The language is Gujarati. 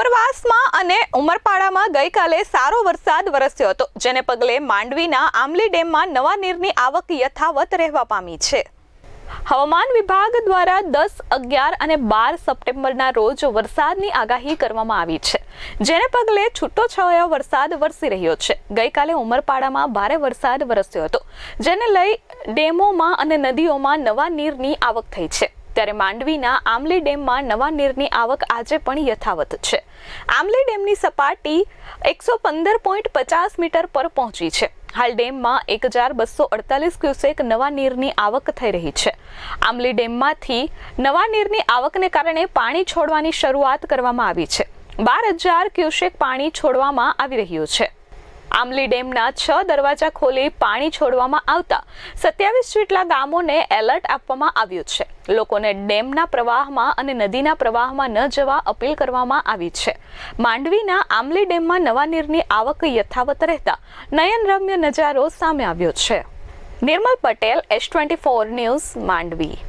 ઉપરવાસમાં અને ઉમરપાડામાં ગઈકાલે સારો વરસાદ વરસ્યો હતો, જેને પગલે માંડવીના આમલી ડેમમાં નવા નીરની આવક યથાવત રહેવા પામી છે. હવામાન વિભાગ દ્વારા દસ, અગિયાર અને બાર સપ્ટેમ્બરના રોજ વરસાદની આગાહી કરવામાં આવી છે, જેને પગલે છૂટો છવાયો વરસાદ વરસી રહ્યો છે. ગઈકાલે ઉમરપાડામાં ભારે વરસાદ વરસ્યો હતો, જેને લઈ ડેમોમાં અને નદીઓમાં નવા નીરની આવક થઈ છે. ત્યારે માંડવીના આમલી ડેમમાં નવા નીરની આવક આજે પણ યથાવત છે. આમલી ડેમની સપાટી એકસો પંદર પોઈન્ટ પચાસ મીટર પર પહોંચી છે. હાલ ડેમમાં એક હજાર બસો અડતાલીસ ક્યુસેક નવા નીરની આવક થઈ રહી છે. આમલી ડેમમાંથી નવા નીરની આવકને કારણે પાણી છોડવાની શરૂઆત કરવામાં આવી છે. બાર હજાર ક્યુસેક પાણી છોડવામાં આવી રહ્યું છે. આમલી ડેમના છ દરવાજા ખોલી પાણી છોડવામાં આવતા સત્યાવીસ જેટલા ગામોને એલર્ટ આપવામાં આવ્યું છે. લોકોને ડેમના પ્રવાહમાં અને નદીના પ્રવાહમાં ન જવા અપીલ કરવામાં આવી છે. માંડવીના આમલી ડેમમાં નવા નીરની આવક યથાવત રહેતા નયનરમ્ય નજારો સામે આવ્યો છે. Nirmal Patel S twenty four news, Mandvi.